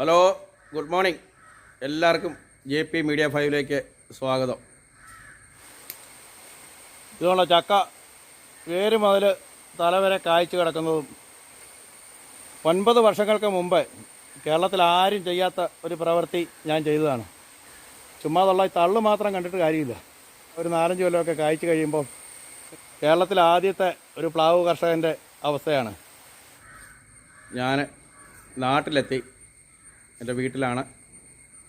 Hello good morning. എല്ലാവർക്കും J P media ഫൈവിലേക്ക് സ്വാഗതം. ഇതുകൊണ്ട് ചക്ക വേര് മുതൽ തലവരെ കായ്ച്ചു കിടക്കുന്നതും ഒൻപത് വർഷങ്ങൾക്ക് മുമ്പ് കേരളത്തിൽ ആരും ചെയ്യാത്ത ഒരു പ്രവൃത്തി ഞാൻ ചെയ്തതാണ്. ചുമ്മാതുള്ള ഈ തള്ളു മാത്രം കണ്ടിട്ട് കാര്യമില്ല. ഒരു നാലഞ്ച് കൊല്ലമൊക്കെ കായ്ച്ചു കഴിയുമ്പോൾ കേരളത്തിലെ ആദ്യത്തെ ഒരു പ്ലാവ് കർഷകന്റെ അവസ്ഥയാണ്. ഞാൻ നാട്ടിലെത്തി. എന്റെ വീട്ടിലാണ്.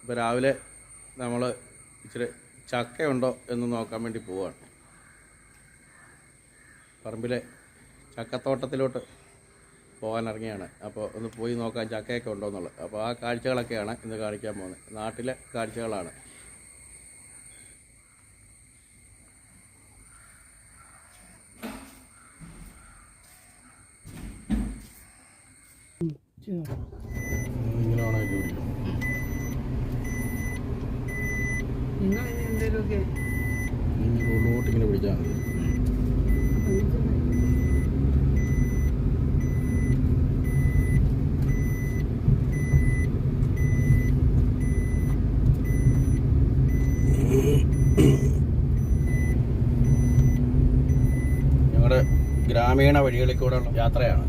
ഇപ്പോൾ രാവിലെ നമ്മൾ ഇച്ചിരി ചക്കയുണ്ടോ എന്ന് നോക്കാൻ വേണ്ടി പോവുകയാണ് പറമ്പിലെ ചക്കത്തോട്ടത്തിലോട്ട് പോകാൻ ഇറങ്ങിയാണ്. അപ്പോൾ ഒന്ന് പോയി നോക്കാൻ ചക്കയൊക്കെ ഉണ്ടോ എന്നുള്ളത്. അപ്പോൾ ആ കാഴ്ചകളൊക്കെയാണ് ഇന്ന് കാണിക്കാൻ പോകുന്നത്. നാട്ടിലെ കാഴ്ചകളാണ്. ഇങ്ങനെയാണോ ഇത് പിടിക്കും നിങ്ങൾ എന്തെങ്കിലുമൊക്കെ ഇങ്ങനെ ഉള്ളോട്ട് ഇങ്ങനെ പിടിച്ചാൽ മതി. ഞങ്ങളുടെ ഗ്രാമീണ വഴികളിൽ കൂടെയുള്ള യാത്രയാണ്.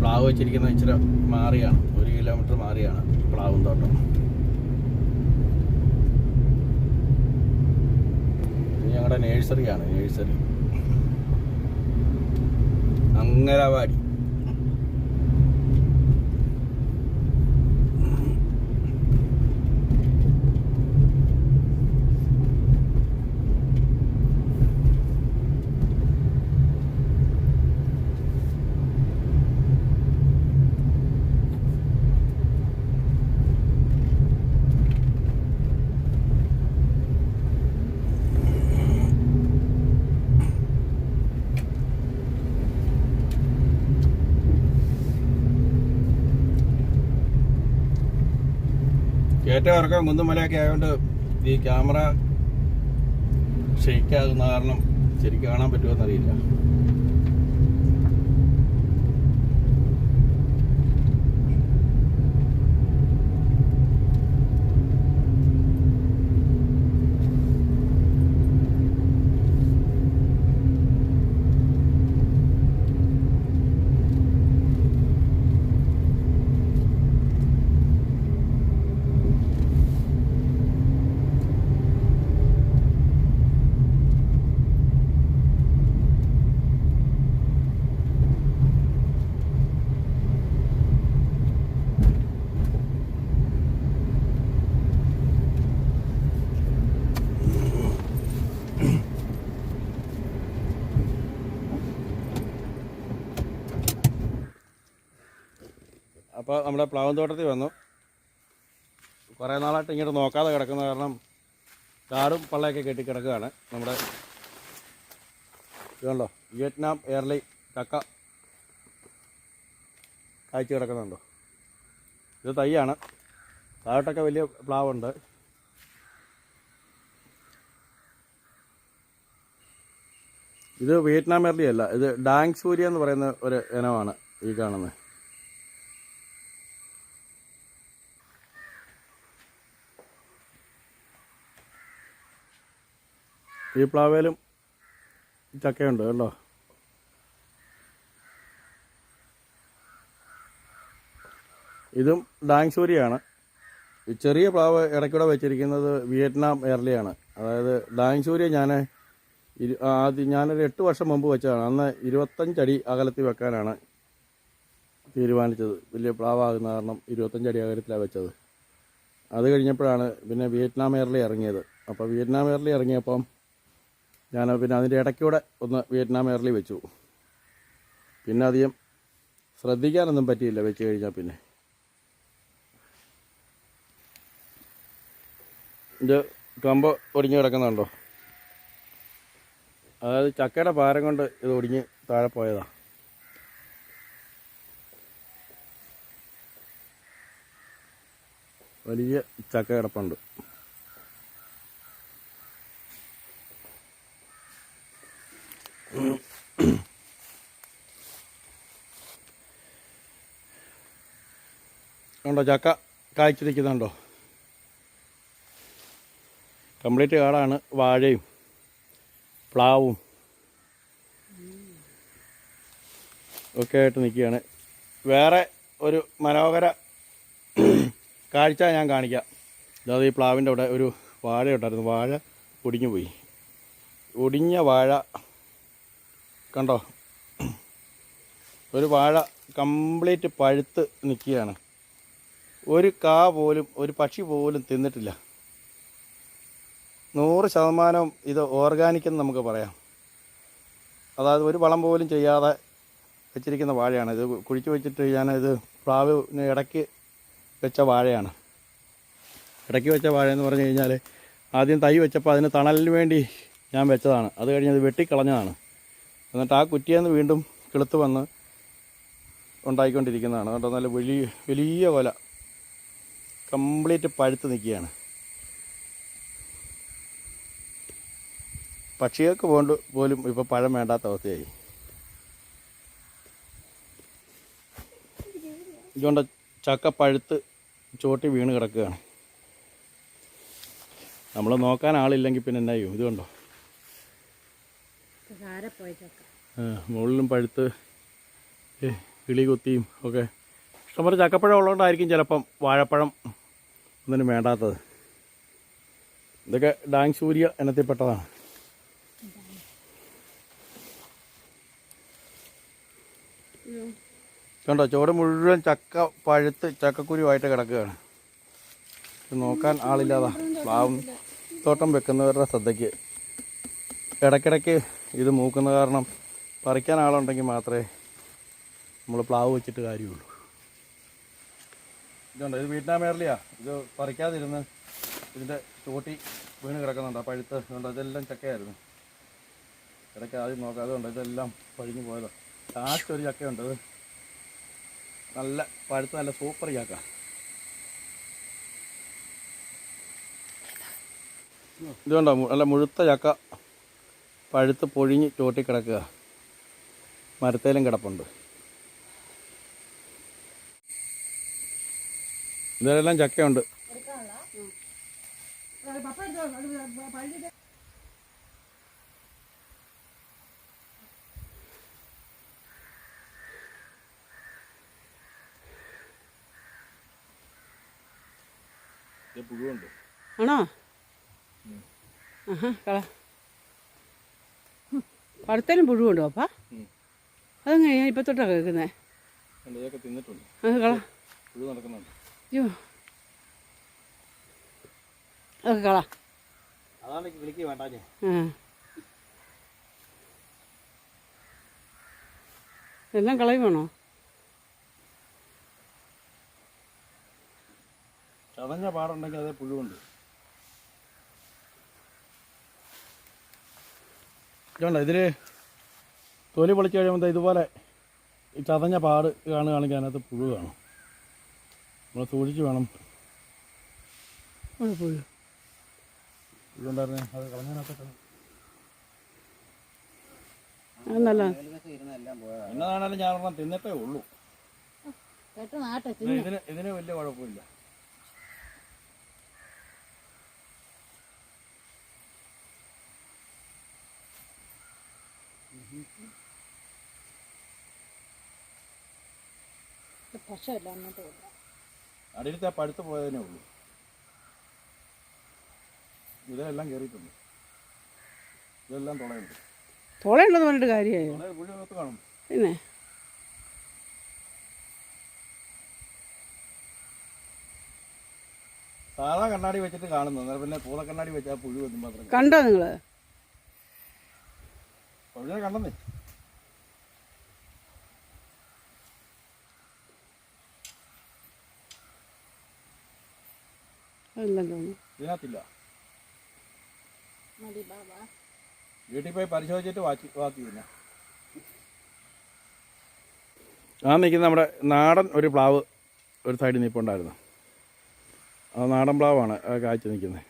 പ്ലാവ് വെച്ചിരിക്കുന്ന ഇച്ചിരി മാറിയാണ്. ഒരു കിലോമീറ്റർ മാറിയാണ് പ്ലാവും തോട്ടം ഇത് ഞങ്ങളുടെ നേഴ്സറിയാണ് നേഴ്സറി അങ്കലവാടി ഏറ്റവും ഇറക്കം കുന്നുമലയൊക്കെ ആയതുകൊണ്ട് ഈ ക്യാമറ ഷെയ്ക്കാകുന്ന കാരണം ശരിക്കും കാണാൻ പറ്റുമെന്നറിയില്ല അപ്പോൾ നമ്മുടെ പ്ലാവൻ തോട്ടത്തിൽ വന്നു. കുറേ നാളായിട്ട് ഇങ്ങോട്ട് നോക്കാതെ കിടക്കുന്ന കാരണം കാറും പള്ളയൊക്കെ കെട്ടി കിടക്കുകയാണ് നമ്മുടെ ഇതുണ്ടോ വിയറ്റ്നാം എയർലൈൻ കക്ക കാഴ്ച കിടക്കുന്നുണ്ടോ? ഇത് തൈയാണ്. താഴോട്ടൊക്കെ വലിയ പ്ലാവുണ്ട്. ഇത് വിയറ്റ്നാം എയർലി അല്ല ഇത് ഡാങ് സൂര്യ എന്ന് പറയുന്ന ഒരു ഇനമാണ് ഈ കാണുന്നത്. ഈ പ്ലാവേലും ചക്കയുണ്ട് കേട്ടോ. ഇതും ഡാങ്സൂരിയാണ് ഈ ചെറിയ പ്ലാവ് ഇടയ്ക്കൂടെ വെച്ചിരിക്കുന്നത് വിയറ്റ്നാം എയർലിയാണ്. അതായത് ഡാങ്സൂര്യ ഞാൻ ഇരു- ആദ്യം ഞാനൊരു എട്ട് വർഷം മുമ്പ് വെച്ചതാണ്. അന്ന് ഇരുപത്തഞ്ചടി അകലത്തിൽ വെക്കാനാണ് തീരുമാനിച്ചത്. വലിയ പ്ലാവാകുന്ന കാരണം ഇരുപത്തഞ്ചടി അകലത്തിലാണ് വെച്ചത്. അത് കഴിഞ്ഞപ്പോഴാണ് പിന്നെ വിയറ്റ്നാം എയർലി ഇറങ്ങിയത്. അപ്പോൾ വിയറ്റ്നാം എയർലി ഇറങ്ങിയപ്പം ഞാൻ പിന്നെ അതിന്റെ ഇടയ്ക്കൂടെ ഒന്ന് വിയറ്റ്നാം എയർലി വെച്ചു. പിന്നെ അധികം ശ്രദ്ധിക്കാനൊന്നും പറ്റിയില്ല വെച്ച് കഴിഞ്ഞാൽ പിന്നെ. ഇത് കമ്പ് ഒടിഞ്ഞ് കിടക്കുന്നുണ്ടോ? അതായത് ചക്കയുടെ പാരം കൊണ്ട് ഇത് ഒടിഞ്ഞ് താഴെ പോയതാണ് വലിയ ചക്ക കിടപ്പുണ്ട്. കണ്ടോ? ചക്ക കായ്ച്ചു നിൽക്കുന്നുണ്ടോ കംപ്ലീറ്റ് കാടാണ്. വാഴയും പ്ലാവും ഒക്കെ ആയിട്ട് നിൽക്കുകയാണ്. വേറെ ഒരു മനോഹര കാഴ്ച ഞാൻ കാണിക്കാം. അതായത് ഈ പ്ലാവിന്റെ അവിടെ ഒരു വാഴ ഉണ്ടായിരുന്നു. വാഴ ഒടിഞ്ഞു പോയി. ഒടിഞ്ഞ വാഴ കണ്ടോ? ഒരു വാഴ കംപ്ലീറ്റ് പഴുത്ത് നിൽക്കുകയാണ്. ഒരു കാ പോലും ഒരു പക്ഷി പോലും തിന്നിട്ടില്ല. നൂറ് ശതമാനം ഇത് ഓർഗാനിക് എന്ന് നമുക്ക് പറയാം. അതായത് ഒരു വളം പോലും ചെയ്യാതെ വെച്ചിരിക്കുന്ന വാഴയാണ്. ഇത് കുഴിച്ചു വെച്ചിട്ട് ഞാൻ ഇത് പ്ലാവിന് ഇടയ്ക്ക് വെച്ച വാഴയാണ്. ഇടയ്ക്ക് വെച്ച വാഴ എന്ന് പറഞ്ഞു കഴിഞ്ഞാൽ ആദ്യം തൈ വെച്ചപ്പോൾ അതിന് തണലിന് വേണ്ടി ഞാൻ വെച്ചതാണ്. അത് കഴിഞ്ഞ് അത് വെട്ടിക്കളഞ്ഞതാണ്. എന്നിട്ട് ആ കുറ്റിയെന്ന് വീണ്ടും കിളുത്ത് വന്ന് ഉണ്ടായിക്കൊണ്ടിരിക്കുന്നതാണ്. അതുകൊണ്ട് നല്ല വലിയ വലിയ കൊല കംപ്ലീറ്റ് പഴുത്ത് നിൽക്കുകയാണ്. പക്ഷികൾക്ക് പോണ്ട് പോലും ഇപ്പോൾ പഴം വേണ്ടാത്ത അവസ്ഥയായി. ഇതുകൊണ്ട് ചക്ക പഴുത്ത് ചോട്ടി വീണ് കിടക്കുകയാണ്. നമ്മൾ നോക്കാൻ ആളില്ലെങ്കിൽ പിന്നെ എന്നാ ചെയ്യും? ഇതുകൊണ്ടോ മുകളിലും പഴുത്ത് കിളി കുത്തിയും ഒക്കെ. ഇഷ്ടംപോലെ ചക്കപ്പഴം ഉള്ളതുകൊണ്ടായിരിക്കും ചിലപ്പം വാഴപ്പഴം ഒന്നിനും വേണ്ടാത്തത്. ഇതൊക്കെ ഡാങ് സൂര്യ ഇനത്തിൽപ്പെട്ടതാണ്. കണ്ടോ ചോട് മുഴുവൻ ചക്ക പഴുത്ത് ചക്കക്കുരുവായിട്ട് കിടക്കുകയാണ്. നോക്കാൻ ആളില്ലാതാ. പ്ലാവും തോട്ടം വെക്കുന്നവരുടെ ശ്രദ്ധയ്ക്ക്. ഇടയ്ക്കിടയ്ക്ക് ഇത് മൂക്കുന്ന കാരണം പറിക്കാൻ ആളുണ്ടെങ്കിൽ മാത്രമേ നമ്മൾ പ്ലാവ് വെച്ചിട്ട് കാര്യമുള്ളൂ. ഇതുണ്ട്. ഇത് വീട്ടിനാമേറിലെയാ ഇത് പറിക്കാതിരുന്ന് ഇതിന്റെ ചോട്ടി വീണ് കിടക്കുന്നുണ്ട്. ആ പഴുത്ത്. ഇതുണ്ട്. ഇതെല്ലാം ചക്കയായിരുന്നു. ഇടയ്ക്ക് ആദ്യം നോക്കാം. അതുകൊണ്ട് ഇതെല്ലാം പഴിഞ്ഞു പോയതാ. ലാസ്റ്റ് ഒരു ചക്കയുണ്ട്. അത് നല്ല പഴുത്ത് നല്ല സൂപ്പർ ചക്ക. ഇതുകൊണ്ടോ നല്ല മുഴുത്ത ചക്ക. പഴുത്ത് പൊഴിഞ്ഞ് ചോട്ടി കിടക്കുക മരത്തേലും കിടപ്പുണ്ട്. ഇതെല്ലാം ചക്കയുണ്ട്. പുഴുവുണ്ട്. ആണോ? ആഹാ കള. പടുത്തേലും പുഴുണ്ടോ അപ്പാ. അതെങ്ങനെയാ ഞാൻ ഇപ്പം തൊട്ടാ കേൾക്കുന്നത് തിന്നിട്ടുണ്ട്. അത് കള. പുഴു നടക്കുന്നുണ്ട്. അയ്യോ അതൊക്കെ കള എല്ലാം കളയുവാണോ? ചതഞ്ഞ പാടുണ്ടെങ്കിൽ അതേ പുഴുവുണ്ട്. ഇതുണ്ട് ഇതിൽ തൊലി പൊളിച്ച് കഴിയുമ്പോൾ ഇതുപോലെ ഈ ചതഞ്ഞ പാട് കാണുകയാണെങ്കിൽ അതിനകത്ത് പുഴു കാണും. നമ്മൾ സൂക്ഷിച്ച് വേണം. ഇതുണ്ടായിരുന്നേ അത് എന്നതാണേലും ഞാൻ ഒരെണ്ണം തിന്നിട്ടേ ഉള്ളൂ. ഇതിന് ഇതിന് വലിയ കുഴപ്പമില്ല. അങ്ങോട്ട് കൊണ്ടുവാ. അടിയിലത്തെ പഴുത്ത് പോയതിനേ ഉള്ളൂ. ഇതെല്ലാം കയറിയിട്ടുണ്ട് ഇതെല്ലാം തുളയുണ്ട്. തുളയുണ്ടെന്ന് പറഞ്ഞിട്ട് കാര്യമായോ? പുഴുവകത്ത് കാണും. പിന്നെ? സാധാ കണ്ണാടി വെച്ചിട്ട് കാണുന്നു. എന്നാൽ പിന്നെ പൂള കണ്ണാടി വെച്ചാൽ പുഴു എന്നും മാത്രം കണ്ടോ നിങ്ങൾ? കണ്ടെന്നേ. ഇതിനകത്തില്ല. മതി ബാബാ. വീട്ടിൽ പോയി പരിശോധിച്ചിട്ട് വാക്കി ബാക്കി പിന്നെ ആ നിൽക്കുന്ന നമ്മുടെ നാടൻ ഒരു പ്ലാവ് ഒരു സൈഡിൽ നിൽപ്പുണ്ടായിരുന്നു. ആ നാടൻ പ്ലാവാണ് ആ കാഴ്ച നിൽക്കുന്നത്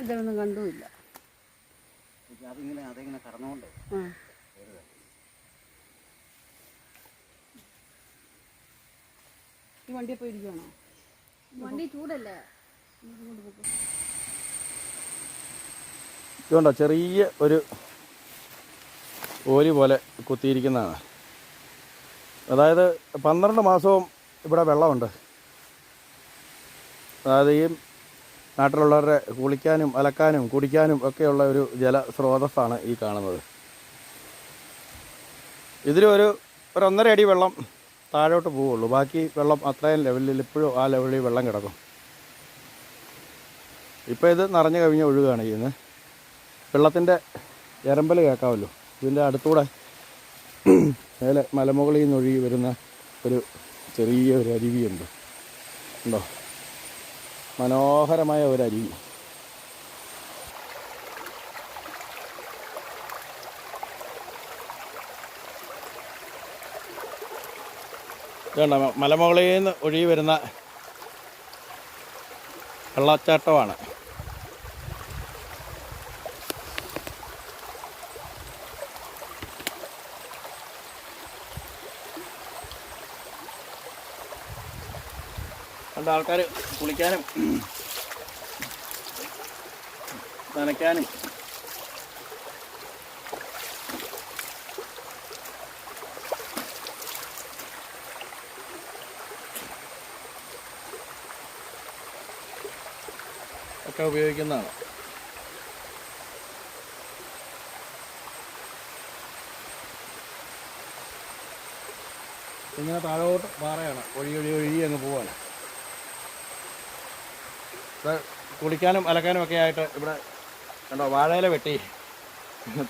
ഇതൊന്നും കണ്ടുമില്ല. അതിങ്ങനെ അതിങ്ങനെ കടന്നുകൊണ്ട് ഈ വണ്ടിയെ പോയി ഇരിക്കുവാണോ? വണ്ടി ചൂടല്ലേ? ഇതുകൊണ്ടോ ചെറിയ ഒരു ഓലി പോലെ കുത്തിയിരിക്കുന്നതാണ്. അതായത് പന്ത്രണ്ട് മാസവും ഇവിടെ വെള്ളമുണ്ട്. അതായത് ഈ നാട്ടിലുള്ളവരുടെ കുളിക്കാനും അലക്കാനും കുടിക്കാനും ഒക്കെയുള്ള ഒരു ജലസ്രോതസ്സാണ് ഈ കാണുന്നത്. ഇതിലൊരു ഒരു ഒന്നര അടി വെള്ളം താഴോട്ട് പോവുള്ളൂ. ബാക്കി വെള്ളം അത്രയും ലെവലിൽ ഇപ്പോഴും ആ ലെവലിൽ വെള്ളം കിടക്കും. ഇപ്പോൾ ഇത് നിറഞ്ഞു കവിഞ്ഞ് ഒഴുകുകയാണ് ചെയ്യുന്നത്. വെള്ളത്തിന്റെ എരമ്പൽ കേൾക്കാമല്ലോ. ഇതിന്റെ അടുത്തൂടെ മേലെ മലമുകളിൽ നിന്ന് ഒഴുകി വരുന്ന ഒരു ചെറിയ ഒരു അരുവിയുണ്ട്. ഉണ്ടോ? മനോഹരമായ ഒരു അരുവി. ഇതുണ്ട്. മലമുകളിൽ നിന്ന് ഒഴുകി വരുന്ന വെള്ളച്ചാട്ടമാണ്. കണ്ട ആൾക്കാർ കുളിക്കാനും നനയ്ക്കാനും ഒക്കെ ഉപയോഗിക്കുന്നതാണ്. ഇങ്ങനെ താഴോട്ട് പാറയാണ്. ഒഴി ഒഴി ഒഴി അങ്ങ് പോവാണ്. കുളിക്കാനും അലക്കാനും ഒക്കെ ആയിട്ട് ഇവിടെ കണ്ടോ വാഴയില വെട്ടി.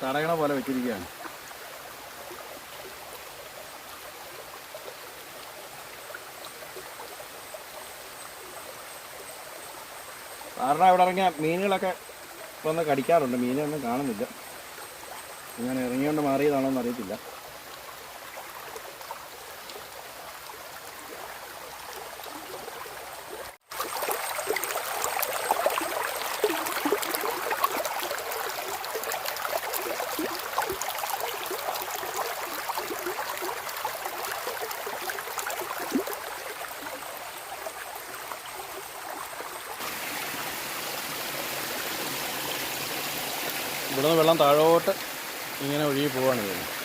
തടയണ പോലെ വെച്ചിരിക്കുകയാണ്. കാരണം ഇവിടെ ഇറങ്ങിയ മീനുകളൊക്കെ വന്ന് കടിക്കാറുണ്ട്. മീനൊന്നും കാണുന്നില്ല. ഞാൻ ഇറങ്ങിയോണ്ട് മാറിയതാണോ എന്ന് അറിയത്തില്ല വെള്ളം താഴോട്ട് ഇങ്ങനെ ഒഴുകി പോവാണ് ചെയ്യുന്നത്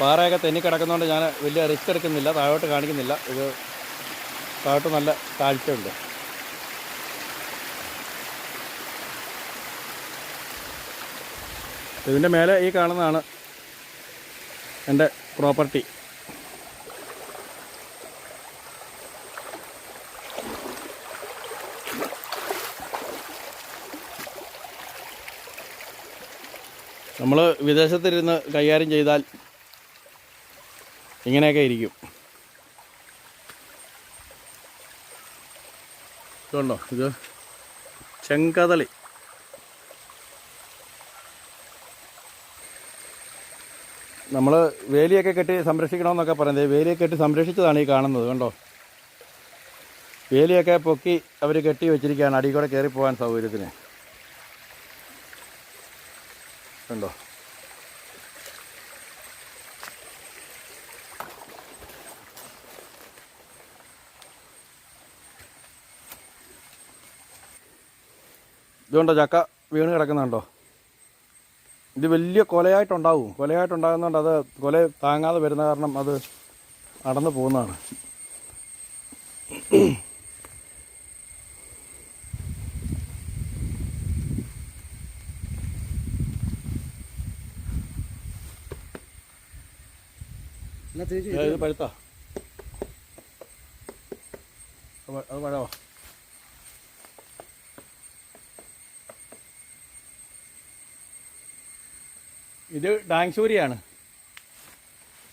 പാറയൊക്കെ തെന്നി കിടക്കുന്നതുകൊണ്ട് ഞാൻ വലിയ റിസ്ക് എടുക്കുന്നില്ല താഴോട്ട് കാണിക്കുന്നില്ല. ഇത് താഴോട്ട് നല്ല താഴ്ചയുണ്ട് ഇതിന്റെ മേലെ ഈ കാണുന്നതാണ് എന്റെ പ്രോപ്പർട്ടി. നമ്മൾ വിദേശത്തിരുന്ന് കൈകാര്യം ചെയ്താൽ ഇങ്ങനെയൊക്കെ ഇരിക്കും. ഇതുണ്ടോ? ഇത് ചെങ്കതളി. നമ്മൾ വേലിയൊക്കെ കെട്ടി സംരക്ഷിക്കണമെന്നൊക്കെ പറയുന്നത്. വേലിയൊക്കെ കെട്ടി സംരക്ഷിച്ചതാണ് ഈ കാണുന്നത് കണ്ടോ? വേലിയൊക്കെ പൊക്കി അവർ കെട്ടി വെച്ചിരിക്കുകയാണ് അടിയിൽ കൂടെ കയറി പോകാൻ സൗകര്യത്തിന്. കണ്ടോ ഇതുകൊണ്ടോ ചക്ക വീണ് കിടക്കുന്നുണ്ടോ? ഇത് വലിയ കൊലയായിട്ടുണ്ടാവും. കൊലയായിട്ടുണ്ടാകുന്നതുകൊണ്ട് അത് കൊല താങ്ങാതെ വരുന്ന കാരണം അത് നടന്നു പോകുന്നതാണ്. ഇത് പഴുത്താ? അത് പ- അത് പഴമോ ഇത് ഡാങ്സൂരിയാണ്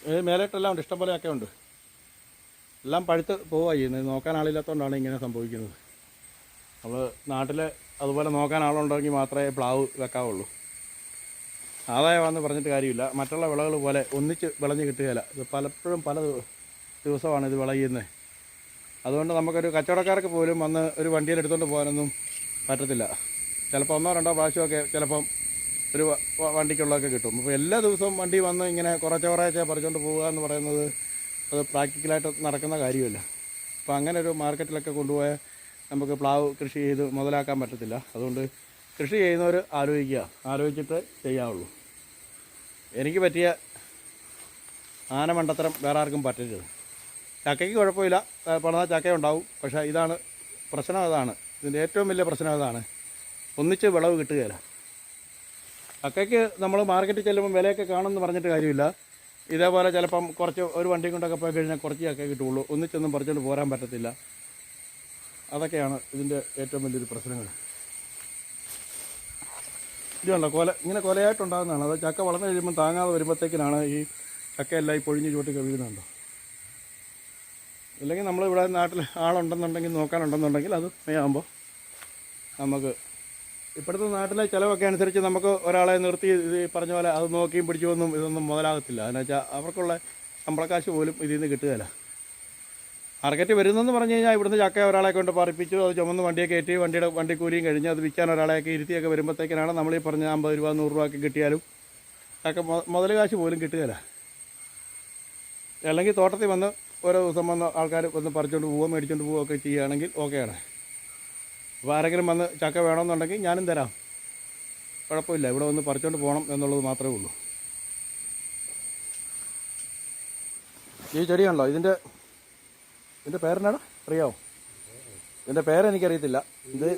ഇത് മേലോട്ടെല്ലാം ഉണ്ട് ഇഷ്ടംപോലെ ഒക്കെ ഉണ്ട്. എല്ലാം പഴുത്ത് പോവുക ചെയ്യുന്നത്. നോക്കാൻ ആളില്ലാത്തതുകൊണ്ടാണ് ഇങ്ങനെ സംഭവിക്കുന്നത്. നമ്മൾ നാട്ടിൽ അതുപോലെ നോക്കാൻ ആളുണ്ടെങ്കിൽ മാത്രമേ പ്ലാവ് വെക്കാവുള്ളൂ. ആദായമാണെന്ന് പറഞ്ഞിട്ട് കാര്യമില്ല. മറ്റുള്ള വിളകൾ പോലെ ഒന്നിച്ച് വിളഞ്ഞ് കിട്ടുകയില്ല. ഇത് പലപ്പോഴും പല ദിവസമാണ് ഇത് വിളയുന്നത്. അതുകൊണ്ട് നമുക്കൊരു കച്ചവടക്കാർക്ക് പോലും വന്ന് ഒരു വണ്ടിയിൽ എടുത്തുകൊണ്ട് പോകാനൊന്നും പറ്റത്തില്ല. ചിലപ്പോൾ ഒന്നോ രണ്ടോ പ്രാവശ്യമൊക്കെ ചിലപ്പം ഒരു വണ്ടിക്കുള്ളതൊക്കെ കിട്ടും. അപ്പോൾ എല്ലാ ദിവസവും വണ്ടി വന്ന് ഇങ്ങനെ കുറച്ച് കുറേശ്ശെ പറിച്ചുകൊണ്ട് പോവുക എന്ന് പറയുന്നത് അത് പ്രാക്ടിക്കലായിട്ട് നടക്കുന്ന കാര്യമില്ല. അപ്പോൾ അങ്ങനെ ഒരു മാർക്കറ്റിലൊക്കെ കൊണ്ടുപോയാൽ നമുക്ക് പ്ലാവ് കൃഷി ചെയ്ത് മുതലാക്കാൻ പറ്റത്തില്ല. അതുകൊണ്ട് കൃഷി ചെയ്യുന്നവർ ആലോചിക്കുക. ആലോചിച്ചിട്ട് ചെയ്യാവുള്ളൂ. എനിക്ക് പറ്റിയ ആന മണ്ടത്തരം വേറെ ആർക്കും പറ്റരുത് ചക്കയ്ക്ക് കുഴപ്പമില്ല. പണിതാൽ ചക്ക ഉണ്ടാവും. പക്ഷേ ഇതാണ് പ്രശ്നം അതാണ്. ഇതിന്റെ ഏറ്റവും വലിയ പ്രശ്നം അതാണ്. ഒന്നിച്ച് വിളവ് കിട്ടുകയില്ല. ചക്കയ്ക്ക് നമ്മൾ മാർക്കറ്റിൽ ചെല്ലുമ്പോൾ വിലയൊക്കെ കാണുമെന്ന് പറഞ്ഞിട്ട് കാര്യമില്ല. ഇതേപോലെ ചിലപ്പം കുറച്ച് ഒരു വണ്ടി കൊണ്ടൊക്കെ പോയി കഴിഞ്ഞാൽ കുറച്ച് ചക്ക കിട്ടുള്ളൂ ഒന്നിച്ചൊന്നും പറിച്ചുകൊണ്ട് പോരാൻ പറ്റത്തില്ല. അതൊക്കെയാണ് ഇതിന്റെ ഏറ്റവും വലിയൊരു പ്രശ്നങ്ങൾ. ഇതുണ്ടോ? കൊല ഇങ്ങനെ കൊലയായിട്ടുണ്ടാകുന്നതാണ്. അത് ചക്ക വളർന്നു കഴിയുമ്പോൾ താങ്ങാതെ വരുമ്പോഴത്തേക്കിനാണ് ഈ ചക്കയെല്ലാം ഈ പൊഴിഞ്ഞ് ചുവട്ടിൽ വീഴുന്നുണ്ടോ ഇല്ലെങ്കിൽ നമ്മളിവിടെ നാട്ടിൽ ആളുണ്ടെന്നുണ്ടെങ്കിൽ നോക്കാനുണ്ടെന്നുണ്ടെങ്കിൽ അത് മെയ്യാകുമ്പോൾ നമുക്ക് ഇപ്പോഴത്തെ നാട്ടിലെ ചിലവൊക്കെ അനുസരിച്ച് നമുക്ക് ഒരാളെ നിർത്തി ഇത് പറഞ്ഞ പോലെ അത് നോക്കിയും പിടിച്ചുമൊന്നും ഇതൊന്നും മുതലാകത്തില്ല. എന്നുവെച്ചാൽ അവർക്കുള്ള ശമ്പളക്കാശ് പോലും ഇതിൽ നിന്ന് കിട്ടുകയില്ല. മാർക്കറ്റ് വരുന്നെന്ന് പറഞ്ഞു കഴിഞ്ഞാൽ ഇവിടുന്ന് ചക്ക ഒരാളെ കൊണ്ട് പറിപ്പിച്ചു അത് ചുമന്ന് വണ്ടിയെ കയറ്റി വണ്ടിയുടെ വണ്ടിക്കൂലിയും കഴിഞ്ഞ് അത് വിൽക്കാൻ ഒരാളെയൊക്കെ ഇരുത്തിയൊക്കെ വരുമ്പോഴത്തേക്കിനാണ് നമ്മൾ ഈ പറഞ്ഞ അമ്പത് രൂപ നൂറ് രൂപ ഒക്കെ കിട്ടിയാലും ചക്ക മുതൽ കാശ് പോലും കിട്ടുകയില്ല. അല്ലെങ്കിൽ തോട്ടത്തിൽ വന്ന് ഓരോ ദിവസം വന്ന് ആൾക്കാർ വന്ന് പറിച്ചുകൊണ്ട് പോവുക മേടിച്ചുകൊണ്ട് പോവുകയൊക്കെ ചെയ്യുകയാണെങ്കിൽ ഓക്കെയാണ്. അപ്പോൾ ആരെങ്കിലും വന്ന് ചക്ക വേണമെന്നുണ്ടെങ്കിൽ ഞാനും തരാം. കുഴപ്പമില്ല ഇവിടെ വന്ന് പറിച്ചുകൊണ്ട് പോകണം എന്നുള്ളത് മാത്രമേ ഉള്ളൂ. ഈ ചെടിയുണ്ടോ ഇതിന്റെ ഇതിന്റെ പേരെന്നാടാ അറിയാവോ? ഇതിന്റെ പേരെനിക്കറിയത്തില്ല. ഇത്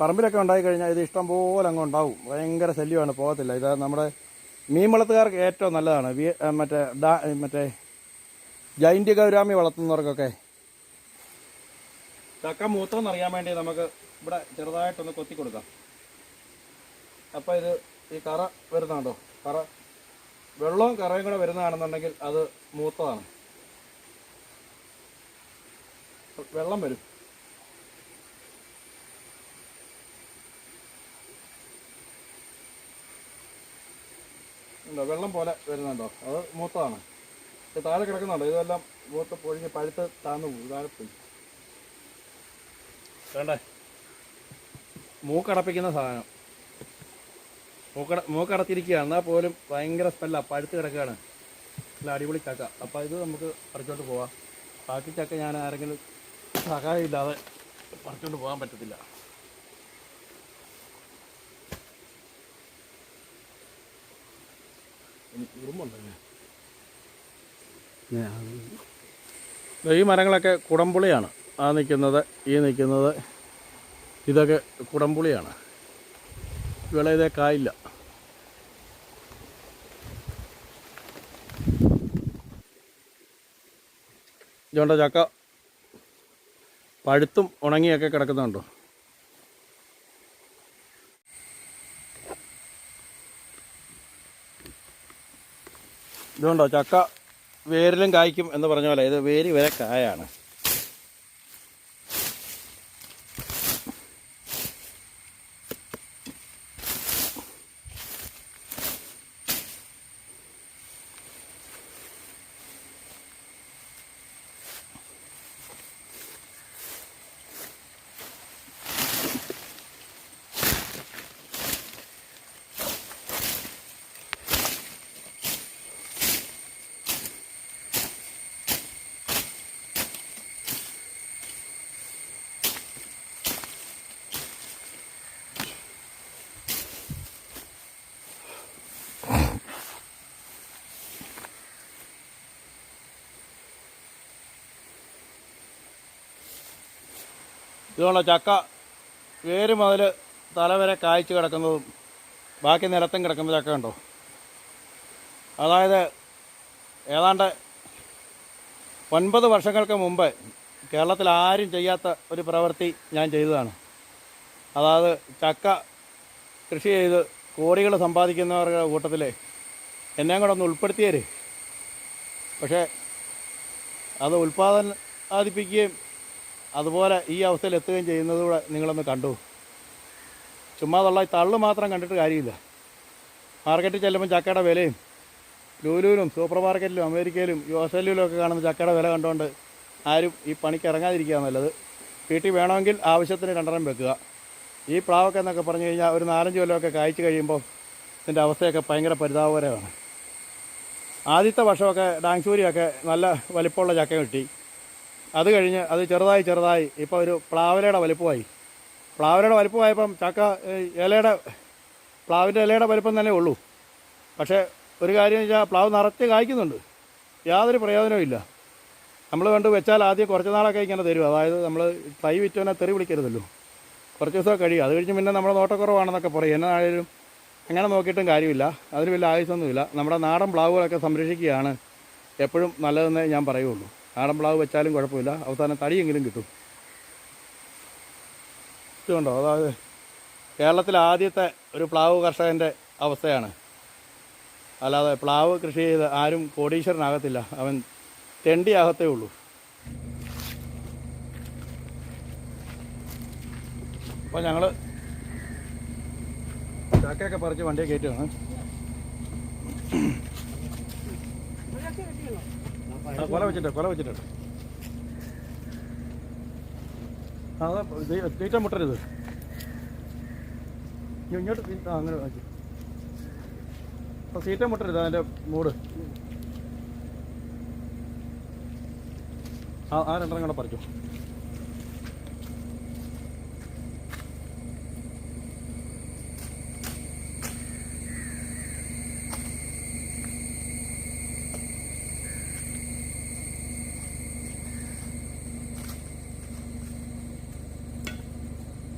പറമ്പിലൊക്കെ ഉണ്ടായി കഴിഞ്ഞാൽ ഇത് ഇഷ്ടം പോലെ അങ്ങ് ഉണ്ടാവും. ഭയങ്കര ശല്യമാണ് പോകത്തില്ല. ഇത് നമ്മുടെ മീൻ വളർത്തുകാർക്ക് ഏറ്റവും നല്ലതാണ്. മറ്റേ ഡാ മറ്റേ ജൈന്റ്യ ഗൗരാമി വളർത്തുന്നവർക്കൊക്കെ. ചക്ക മൂത്തെന്ന് അറിയാൻ വേണ്ടി നമുക്ക് ഇവിടെ ചെറുതായിട്ടൊന്ന് കൊത്തി കൊടുക്കാം. അപ്പോൾ ഇത് ഈ കറ വരുന്നുണ്ടോ കറ വെള്ളവും കറയും കൂടെ വരുന്നതാണെന്നുണ്ടെങ്കിൽ അത് മൂത്തതാണ്. വെള്ളം വരും. ഉണ്ടോ? വെള്ളം പോലെ വരുന്നുണ്ടോ? അത് മൂത്തതാണ്. താഴെ കിടക്കുന്നുണ്ടോ? ഇതെല്ലാം മൂത്ത പൊഴിഞ്ഞ് പഴുത്ത് താന്നു പോകും താഴെ പോയി. വേണ്ടേ? മൂക്കടപ്പിക്കുന്ന സാധനം. മൂക്കട മൂക്കടത്തിരിക്കുകയാണ് എന്നാൽ പോലും ഭയങ്കര സ്മെല്ല. പഴുത്ത് കിടക്കുകയാണ്. നല്ല അടിപൊളി ചക്ക. അപ്പോൾ ഇത് നമുക്ക് പറിച്ചോട്ട് പോവാം. ബാക്കി ചക്ക ഞാൻ ആരെങ്കിലും സഹായം ഇല്ലാതെ പറിച്ചോണ്ട് പോകാൻ പറ്റത്തില്ല. എനിക്ക് കുടുംബമുണ്ട് ഈ മരങ്ങളൊക്കെ കുടംപുളിയാണ്. ആ നിൽക്കുന്നത് ഈ നിൽക്കുന്നത് ഇതൊക്കെ കുടംപുളിയാണ്. വിള ഇതേ കായില്ല. ഇതുകൊണ്ട് ചക്ക പഴുത്തും ഉണങ്ങിയൊക്കെ കിടക്കുന്നുണ്ടോ? ഇതുകൊണ്ടോ ചക്ക വേരിലും കായ്ക്കും എന്ന് പറഞ്ഞ പോലെ. ഇത് വേരി വരെ കായാണ്. ഇതുകൊണ്ട് ചക്ക വേര് മുതൽ തല വരെ കായ്ച്ചു കിടക്കുന്നതും ബാക്കി നിലത്തും ചക്ക ഉണ്ടോ അതായത് ഏതാണ്ട് ഒൻപത് വർഷങ്ങൾക്ക് മുമ്പ് കേരളത്തിൽ ആരും ചെയ്യാത്ത ഒരു പ്രവൃത്തി ഞാൻ ചെയ്തതാണ്. അതായത് ചക്ക കൃഷി ചെയ്ത് കോടികൾ സമ്പാദിക്കുന്നവരുടെ കൂട്ടത്തിൽ എന്നെയും കൂടെ ഒന്ന് ഉൾപ്പെടുത്തിയേര്. പക്ഷേ അത് ഉൽപ്പാദനം അതുപോലെ ഈ അവസ്ഥയിൽ എത്തുകയും ചെയ്യുന്നത് കൂടെ നിങ്ങളൊന്ന് കണ്ടു. ചുമ്മാതുള്ള തള്ളു മാത്രം കണ്ടിട്ട് കാര്യമില്ല. മാർക്കറ്റിൽ ചെല്ലുമ്പോൾ ചക്കയുടെ വിലയും ലൂലൂലും സൂപ്പർ മാർക്കറ്റിലും അമേരിക്കയിലും യു എസ് എല്ലിലും ഒക്കെ കാണുന്ന ചക്കയുടെ വില കണ്ടുകൊണ്ട് ആരും ഈ പണിക്ക് ഇറങ്ങാതിരിക്കുക നല്ലത്. വീട്ടിൽ വേണമെങ്കിൽ ആവശ്യത്തിന് രണ്ടെണ്ണം വെക്കുക. ഈ പ്ലാവൊക്കെ എന്നൊക്കെ പറഞ്ഞു കഴിഞ്ഞാൽ ഒരു നാലഞ്ച് കൊല്ലമൊക്കെ കായ്ച്ചു കഴിയുമ്പോൾ ഇതിന്റെ അവസ്ഥയൊക്കെ ഭയങ്കര പരിതാപകരമാണ്. ആദ്യത്തെ വർഷമൊക്കെ ഡാങ്സൂരിയൊക്കെ നല്ല വലിപ്പമുള്ള ചക്ക കിട്ടി. അത് കഴിഞ്ഞ് അത് ചെറുതായി ചെറുതായി ഇപ്പോൾ ഒരു പ്ലാവലയുടെ വലിപ്പമായി. പ്ലാവലയുടെ വലിപ്പമായപ്പം ചക്ക ഇലയുടെ പ്ലാവിന്റെ ഇലയുടെ വലിപ്പം തന്നെ ഉള്ളൂ. പക്ഷേ ഒരു കാര്യം വെച്ചാൽ പ്ലാവ് നിറച്ച് കായ്ക്കുന്നുണ്ട്. യാതൊരു പ്രയോജനവും ഇല്ല. നമ്മൾ കണ്ട് വെച്ചാൽ ആദ്യം കുറച്ച് നാളൊക്കെ ഇങ്ങനെ തരും. അതായത് നമ്മൾ തൈ വിറ്റവനെ തെറി വിളിക്കരുതല്ലോ. കുറച്ച് ദിവസമൊക്കെ കഴിയും. അത് കഴിഞ്ഞ് പിന്നെ നമ്മുടെ നോട്ടക്കുറവാണെന്നൊക്കെ പറയും. എന്നാണേലും അങ്ങനെ നോക്കിയിട്ടും കാര്യമില്ല. അതിന് വലിയ ആയുസൊന്നുമില്ല. നമ്മുടെ നാടൻ പ്ലാവുകളൊക്കെ സംരക്ഷിക്കുകയാണ് എപ്പോഴും നല്ലതെന്നേ ഞാൻ പറയുള്ളൂ. നാടൻ പ്ലാവ് വെച്ചാലും കുഴപ്പമില്ല. അവസാനം തടിയെങ്കിലും കിട്ടും. ഇതുകൊണ്ടോ അതായത് കേരളത്തിലെ ആദ്യത്തെ ഒരു പ്ലാവ് കർഷകന്റെ അവസ്ഥയാണ്. അല്ലാതെ പ്ലാവ് കൃഷി ചെയ്ത് ആരും കോടീശ്വരനാകത്തില്ല. അവൻ തെണ്ടിയാകത്തേ ഉള്ളൂ. അപ്പോൾ ഞങ്ങൾ ചാക്കയൊക്കെ പറിച്ച് വണ്ടിയെ കയറ്റുകയാണ്. കൊല വെച്ചിട്ട് കൊല വെച്ചിട്ടുണ്ട്. അതാ തീറ്റ മുട്ടരുത്. ഇങ്ങോട്ട് ആ അങ്ങനെ വെച്ചു അപ്പോൾ സീറ്റ മുട്ടരുത് അതിന്റെ മൂട്. ആ ആ രണ്ടെണ്ണം കൂടെ പറിച്ചു.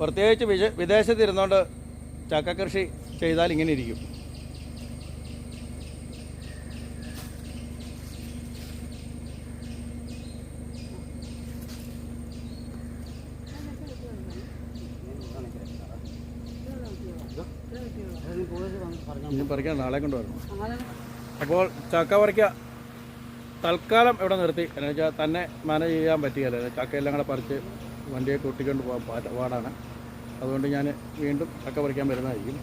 പ്രത്യേകിച്ച് വിജ വിദേശത്തിരുന്നുകൊണ്ട് ചക്ക കൃഷി ചെയ്താൽ ഇങ്ങനെ ഇരിക്കും. ഇനി നാളെ കൊണ്ടുവരണം അപ്പോൾ ചക്ക പറിക്ക തൽക്കാലം ഇവിടെ നിർത്തി. എന്നുവെച്ചാൽ തന്നെ മാനേജ് ചെയ്യാൻ പറ്റുകയില്ല. ചക്കയെല്ലാം കൂടെ പറിച്ച് വണ്ടിയെ കൂട്ടിക്കൊണ്ട് പോകാൻ പാടാണ്. അതുകൊണ്ട് ഞാൻ വീണ്ടും ചക്ക പറിക്കാൻ വരുന്നതായിരിക്കും.